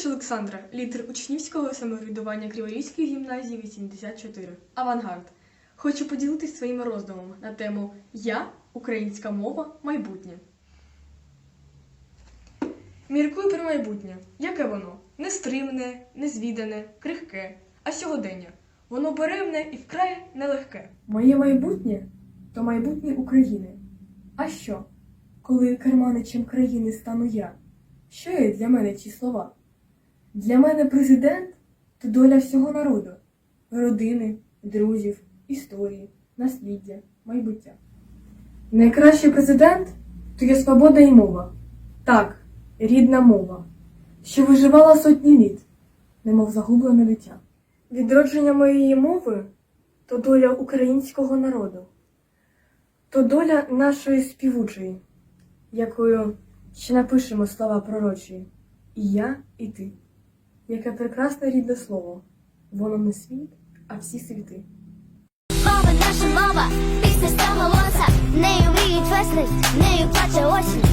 Деркач Олександра, лідер учнівського самоврядування Криворізької гімназії 84. Авангард. Хочу поділитися своїми роздумами на тему Я, українська мова, майбутнє. Міркую про майбутнє. Яке воно? Нестримне, незвідане, крихке, а сьогодення. Воно беремне і вкрай нелегке. Моє майбутнє то майбутнє України. А що, коли керманичем країни стану я? Що є для мене ці слова? Для мене президент то доля всього народу, родини, друзів, історії, насліддя, майбуття. Найкращий президент то є свобода і мова. Так, рідна мова, що виживала сотні літ, немов загублене дитя. Відродження моєї мови то доля українського народу, то доля нашої співучої, якою ще напишемо слова пророчі. І я, і ти. Яке прекрасне рідне слово. Воно не світ, а всі світи. Мова наша мова, пісня ста голоса, нею віють весни, нею плаче осінь,